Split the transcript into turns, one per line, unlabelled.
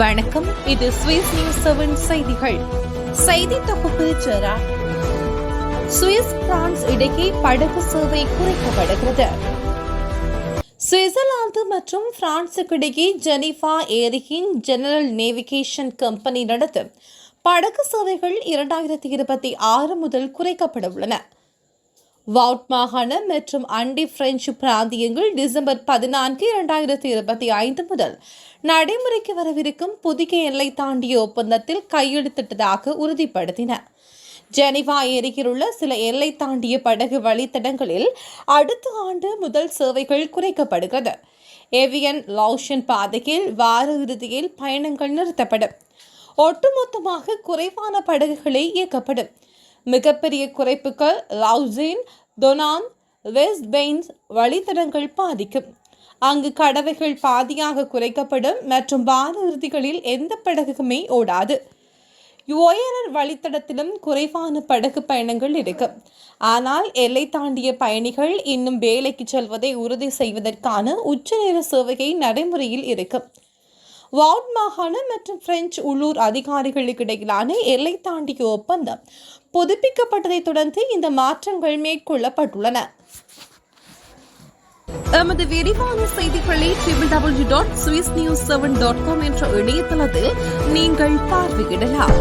வணக்கம். இது Swiss news seven செய்திகள். செய்தி தொகுப்பு ஜெரா. சுவிஸ் பிரான்ஸ் இடையே படகு சேவை குறைக்கப்படுகிறது. சுவிட்சர்லாந்து மற்றும் பிரான்சுக்கு இடையே ஜெனிஃபா ஏரியின் ஜெனரல் நேவிகேஷன் கம்பெனி நடத்தும் படகு சேவைகள் இரண்டாயிரத்தி இருபத்தி ஆறு முதல் குறைக்கப்பட உள்ளன. வவுட் மாகாணம் மற்றும் அண்டி பிரெஞ்சு பிராந்தியங்கள் டிசம்பர் பதினான்கு இரண்டாயிரத்தி இருபத்தி ஐந்து முதல் நடைமுறைக்கு வரவிருக்கும் புதிய எல்லை தாண்டிய ஒப்பந்தத்தில் கையெழுத்திட்டதாக உறுதிப்படுத்தின. ஜெனிவா ஏரியிலுள்ள சில எல்லை தாண்டிய படகு வழித்தடங்களில் அடுத்த ஆண்டு முதல் சேவைகள் குறைக்கப்படுகிறது. ஏவியன் லவுஷன் பாதையில் வார இறுதியில் பயணங்கள் நிறுத்தப்படும். ஒட்டுமொத்தமாக குறைவான படகுகளே இயக்கப்படும். மிகப்பெரிய குறைப்புகள் லவுசின் டொனான் வெஸ்ட் பெயின்ஸ் வழித்தடங்கள் பாதிக்கும். அங்கு கடவைகள் பாதியாக குறைக்கப்படும் மற்றும் வார இறுதிகளில் எந்த படகுமே ஓடாது. ஒயரர் வழித்தடத்திலும் குறைவான படகு பயணங்கள் இருக்கும் ஆனால் எல்லை தாண்டிய பயணிகள் இன்னும் வேலைக்கு செல்வதை உறுதி செய்வதற்கான உச்சநேர சேவையை நடைமுறையில் இருக்கும் வார்ட் மாகாணம் மற்றும் பிரெஞ்சு உள்ளூர் அதிகாரிகளுக்கு இடையிலான எல்லை தாண்டிய ஒப்பந்தம் புதுப்பிக்கப்பட்டதைத் தொடர்ந்து இந்த மாற்றங்கள் மேற்கொள்ளப்பட்டுள்ளன. எமது விரிவான செய்திகளை triple W dot Swiss news seven dot com என்ற இணையதளத்தில் நீங்கள் பார்வையிடலாம்.